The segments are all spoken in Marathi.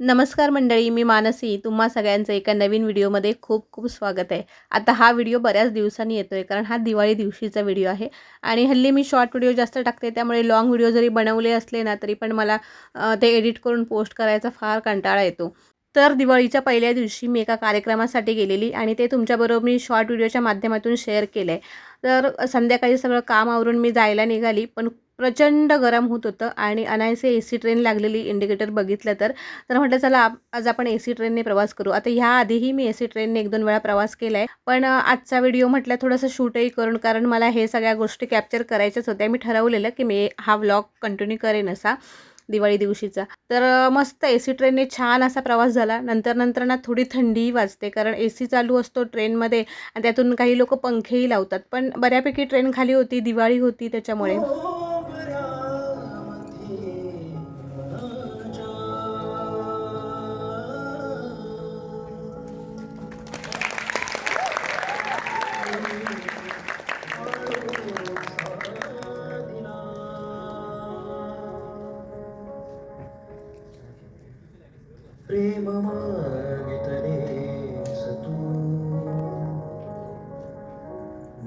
नमस्कार मंडळी मी मानसी. तुम्हा सगळ्यांचं एका नवीन व्हिडिओमध्ये खूप खूप स्वागत आहे. आता हा व्हिडिओ बऱ्याच दिवसांनी येतो आहे कारण हा दिवाळी दिवशीचा व्हिडिओ आहे. आणि हल्ली मी शॉर्ट व्हिडिओ जास्त टाकते त्यामुळे लाँग व्हिडिओ जरी बनवले असले ना तरी पण मला ते एडिट करून पोस्ट करायचा फार कंटाळा येतो. तर दिवाळीच्या पहिल्या दिवशी मी एका कार्यक्रमासाठी गेलेली आणि ते तुमच्याबरोबर मी शॉर्ट व्हिडिओच्या माध्यमातून शेअर केलं आहे तर संध्याकाळी सगळं काम आवरून मी जायला निघाली पण प्रचंड गरम होत होतं आणि अनायसे ए सी ट्रेन लागलेली इंडिकेटर बघितलं तर. तर म्हटलं चला आज आपण ए सी ट्रेनने प्रवास करू. आता ह्या आधीही मी ए सी ट्रेनने एक दोन वेळा प्रवास केला आहे पण आजचा व्हिडिओ म्हटलं थोडंसं शूटही करून कारण मला हे सगळ्या गोष्टी कॅप्चर करायच्याच होत्या. मी ठरवलेलं की मी हा व्लॉग कंटिन्यू करेन असा दिवाळी दिवशीचा. तर मस्त ए सी ट्रेनने छान असा प्रवास झाला. नंतर नंतर ना थोडी थंडीही वाजते कारण ए सी चालू असतो ट्रेनमध्ये आणि त्यातून काही लोक पंखेही लावतात. पण बऱ्यापैकी ट्रेन खाली होती दिवाळी होती त्याच्यामुळे. प्रेम मागितले तू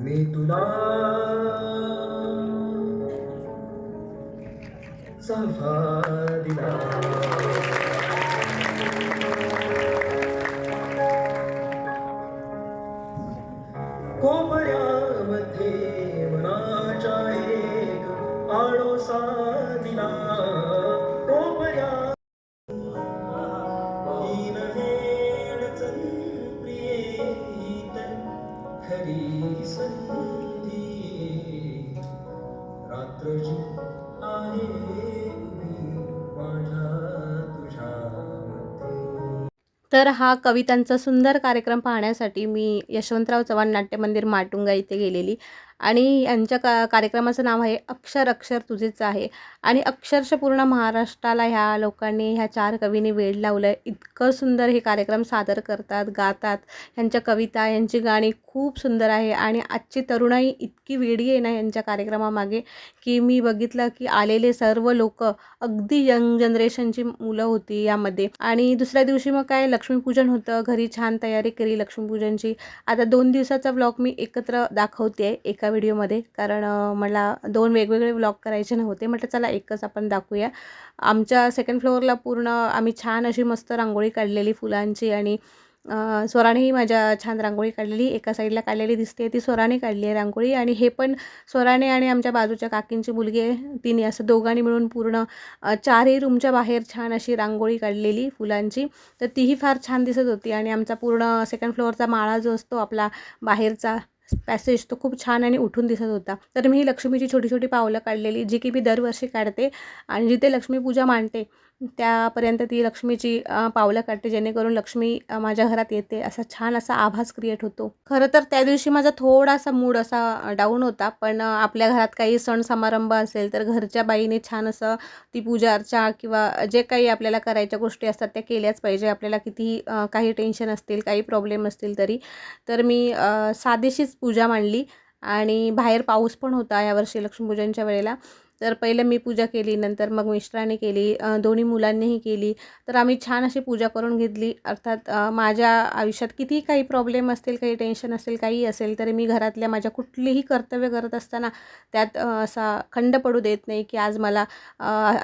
मी तुला चाफा दिला. खरी संधी रात्र आहे तर हा कवितांचा सुंदर कार्यक्रम पाहण्यासाठी मी यशवंतराव चव्हाण नाट्य मंदिर माटुंगा इथे गेलेली. आणि यांच्या का कार्यक्रमाचं नाव आहे अक्षर अक्षर तुझेच आहे. आणि अक्षरशः पूर्ण महाराष्ट्राला ह्या लोकांनी ह्या चार कवींनी वेळ लावलं आहे इतकं सुंदर हे कार्यक्रम सादर करतात गातात. ह्यांच्या कविता यांची गाणी खूप सुंदर आहे. आणि आजची तरुणाई इतकी वेडी आहे ना यांच्या कार्यक्रमामागे की मी बघितलं की आलेले सर्व लोक अगदी यंग जनरेशनची मुलं होती यामध्ये. आणि दुसऱ्या दिवशी मग काय लक्ष्मीपूजन होतं. घरी छान तयारी केली लक्ष्मीपूजनची. आता दोन दिवसाचा ब्लॉग मी एकत्र दाखवते एका व्हिडिओमध्ये. कारण मला दोन वेगवेगळे व्लॉग करायचे नव्हते. म्हटलं चला एकच आपण दाखवूया. आमच्या सेकंड फ्लोअरला पूर्ण आम्ही छान अशी मस्त रांगोळी काढलेली फुलांची आणि स्वरानेही माझ्या छान रांगोळी काढलेली. एका साईडला काढलेली दिसते ती स्वराने काढली आहे रांगोळी. आणि हे पण स्वराने आणि आमच्या बाजूच्या काकींची मुलगी आहे. तिने असं दोघांनी मिळून पूर्ण चारही रूमच्या बाहेर छान अशी रांगोळी काढलेली फुलांची. तर तीही फार छान दिसत होती. आणि आमचा पूर्ण सेकंड फ्लोअरचा माळा जो असतो आपला बाहेरचा पॅसेज तो खूप छान आणि उठून दिसत होता. तर मी ही लक्ष्मीची छोटी छोटी पावलं काढलेली जी की मी दरवर्षी काढते आणि जिथे लक्ष्मीपूजा मांडते त्यापर्यंत ती लक्ष्मीची पावलं काढते जेणेकरून लक्ष्मी माझ्या घरात येते. असा छान असा आभास क्रिएट होतो. खरं तर त्या दिवशी माझा थोडासा मूड असा डाऊन होता. पण आपल्या घरात काही सण समारंभ असेल तर घरच्या बाईने छान असं ती पूजा अर्चा किंवा जे काही आपल्याला करायच्या गोष्टी असतात त्या केल्याच पाहिजे. आपल्याला कितीही काही टेन्शन असतील काही प्रॉब्लेम असतील तरी. तर मी साधेशीच साधीशीच पूजा मांडली. आणि बाहेर पाऊस पण होता यावर्षी लक्ष्मीपूजनच्या वेळेला. तर पहिलं मी पूजा केली नंतर मग मिस्टरांनी केली दोन्ही मुलांनीही केली. तर आम्ही छान अशी पूजा करून घेतली. अर्थात माझ्या आयुष्यात कितीही काही प्रॉब्लेम असतील काही टेन्शन असेल काही असेल तरी मी घरातल्या माझ्या कुठलीही कर्तव्य करत असताना त्यात असा खंड पडू देत नाही की आज मला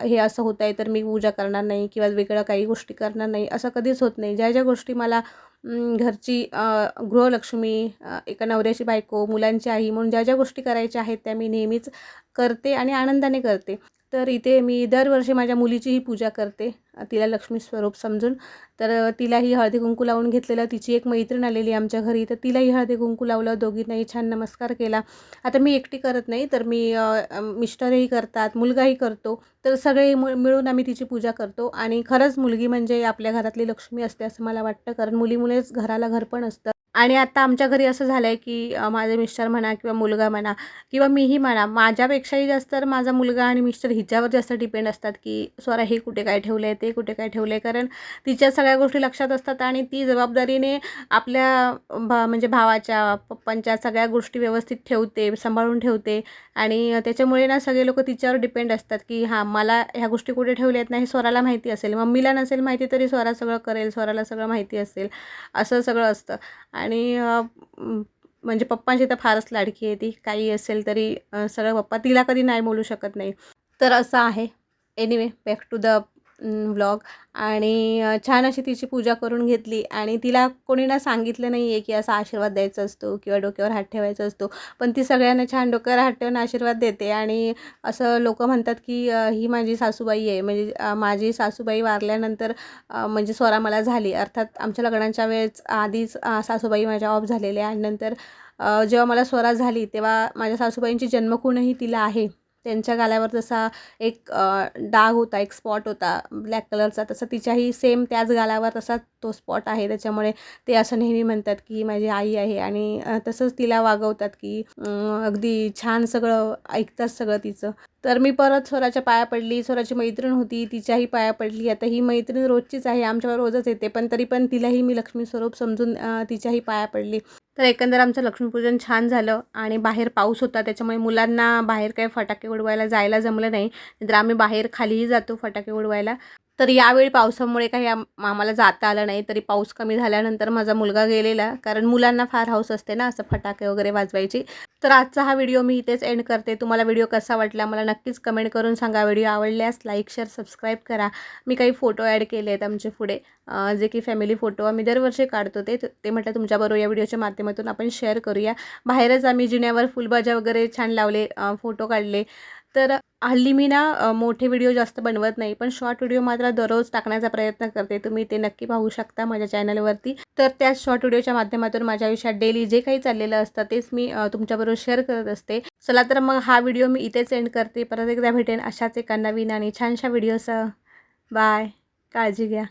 हे असं होत आहे तर मी पूजा करणार नाही किंवा वेगळं काही गोष्टी करणार नाही. असं कधीच होत नाही. ज्या ज्या गोष्टी मला घरची गृहलक्ष्मी एका नवऱ्याची बायको मुलांची आई म्हणून ज्या ज्या गोष्टी करायच्या आहेत त्या मी नेहमीच करते आणि आनंदाने करते. तर इथे मी दरवर्षी माझ्या मुलीचीही पूजा करते तिला लक्ष्मी स्वरूप समजून. तर तिलाही हळदी कुंकू लावून घेतलेलं तिची एक मैत्रीण आलेली आमच्या घरी तर तिलाही हळदी कुंकू लावलं दोघींनाही छान नमस्कार केला. आता मी एकटी करत नाही तर मी मिस्टरही करतात मुलगाही करतो तर सगळे मिळ- मिळून आम्ही तिची पूजा करतो. आणि खरंच मुलगी म्हणजे आपल्या घरातली लक्ष्मी असते असं मला वाटतं कारण मुलीमुळेच घराला घर पण असतं. आणि आता आमच्या घरी असं झालं आहे की माझे मिस्टर म्हणा किंवा मुलगा म्हणा किंवा मीही म्हणा माझ्यापेक्षाही जास्त तर माझा मुलगा आणि मिस्टर हिच्यावर जास्त डिपेंड असतात की स्वरा हे कुठे काय ठेवलं आहे ते कुठे काय ठेवलं आहे कारण तिच्या सगळ्या गोष्टी लक्षात असतात आणि ती जबाबदारीने आपल्या भा म्हणजे भावाच्या पप्पांच्या सगळ्या गोष्टी व्यवस्थित ठेवते सांभाळून ठेवते आणि त्याच्यामुळे ना सगळे लोक तिच्यावर डिपेंड असतात की हां मला ह्या गोष्टी कुठे ठेवल्या आहेत नाही स्वराला माहिती असेल. मम्मीला नसेल माहिती तरी स्वरा सगळं करेल स्वराला सगळं माहिती असेल. असं सगळं असतं. आणि म्हणजे पप्पांची तर फारच लाडकी आहे ती. काही असेल तरी सगळं पप्पा तिला कधी नाही बोलू शकत नाही. तर असं आहे. Anyway back to the vlog आणि छान अशी तिची पूजा करून घेतली. आणि तिला कोणी ना सांगितलं नाही आहे की असा आशीर्वाद द्यायचा असतो किंवा डोक्यावर हात ठेवायचा असतो. पण ती सगळ्यांना छान डोक्यावर हात ठेवून आशीर्वाद देते. आणि असं लोक म्हणतात की ही माझी सासूबाई आहे. म्हणजे माझी सासूबाई वारल्यानंतर म्हणजे स्वरा मला झाली. अर्थात आमच्या लग्नाच्या वेळेस आधीच सासूबाई माझ्या ऑफ झालेल्या. आणि नंतर जेव्हा मला स्वरा झाली तेव्हा माझ्या सासूबाईंची जन्मकुणही तिला आहे. त्यांच्या गाल्यावर जसा एक डाग होता एक स्पॉट होता ब्लॅक कलरचा तसा तिच्याही सेम त्याच गालावर तसा तो स्पॉट आहे. त्याच्यामुळे ते असं नेहमी म्हणतात की माझी आई आहे आणि तसंच तिला वागवतात की अगदी छान सगळं ऐकतात सगळं तिचं. तर मी परत स्वराच्या पाया पडली स्वराची मैत्रीण होती तिच्याही पाया पडली. आता ही मैत्रीण रोजचीच आहे आमच्यावर रोजच येते पण तरी पण तिलाही मी लक्ष्मी स्वरूप समजून तिच्याही पाया पडली. तर एकंदर आमचं लक्ष्मीपूजन छान झालं आणि बाहेर पाऊस होता त्याच्यामुळे मुलांना बाहेर काही फटाके उडवायला जायला जमलं नाही. तर आम्ही बाहेर खालीही जातो फटाके उडवायला. तर यावेळी पावसामुळे काही आम्हाला जाता आलं नाही. तरी पाऊस कमी झाल्यानंतर माझा मुलगा गेलेला. कारण मुलांना फार हौस असते ना असं फटाके वगैरे वाजवायची. तर आजचा हा व्हिडिओ मी इथेच एंड करते. तुम्हाला व्हिडिओ कसा वाटला मला नक्कीच कमेंट करून सांगा. व्हिडिओ आवडल्यास लाईक शेअर सबस्क्राईब करा. मी काही फोटो ॲड केले आहेत आमचे पुढे. जे की फॅमिली फोटो आम्ही दरवर्षी काढतो. ते ते म्हटलं तुमच्याबरोबर या व्हिडिओच्या माध्यमातून आपण शेअर करूया. बाहेरच आम्ही जिन्यावर फुलभाज्या वगैरे छान लावले फोटो काढले. तर हल्ली मी ना मोठे व्हिडिओ जास्त बनवत नाही पण शॉर्ट व्हिडिओ मात्र दररोज टाकण्याचा प्रयत्न करते. तुम्ही ते नक्की पाहू शकता माझ्या चॅनलवरती. तर त्या शॉर्ट व्हिडिओच्या माध्यमातून माझ्या आयुष्यात डेली जे काही चाललेलं असतं तेच मी तुमच्याबरोबर शेअर करत असते. चला तर मग हा व्हिडिओ मी इथेच एंड करते. परत एकदा भेटेन अशाच एका नवीन आणि छानशा व्हिडिओसह. बाय. काळजी घ्या.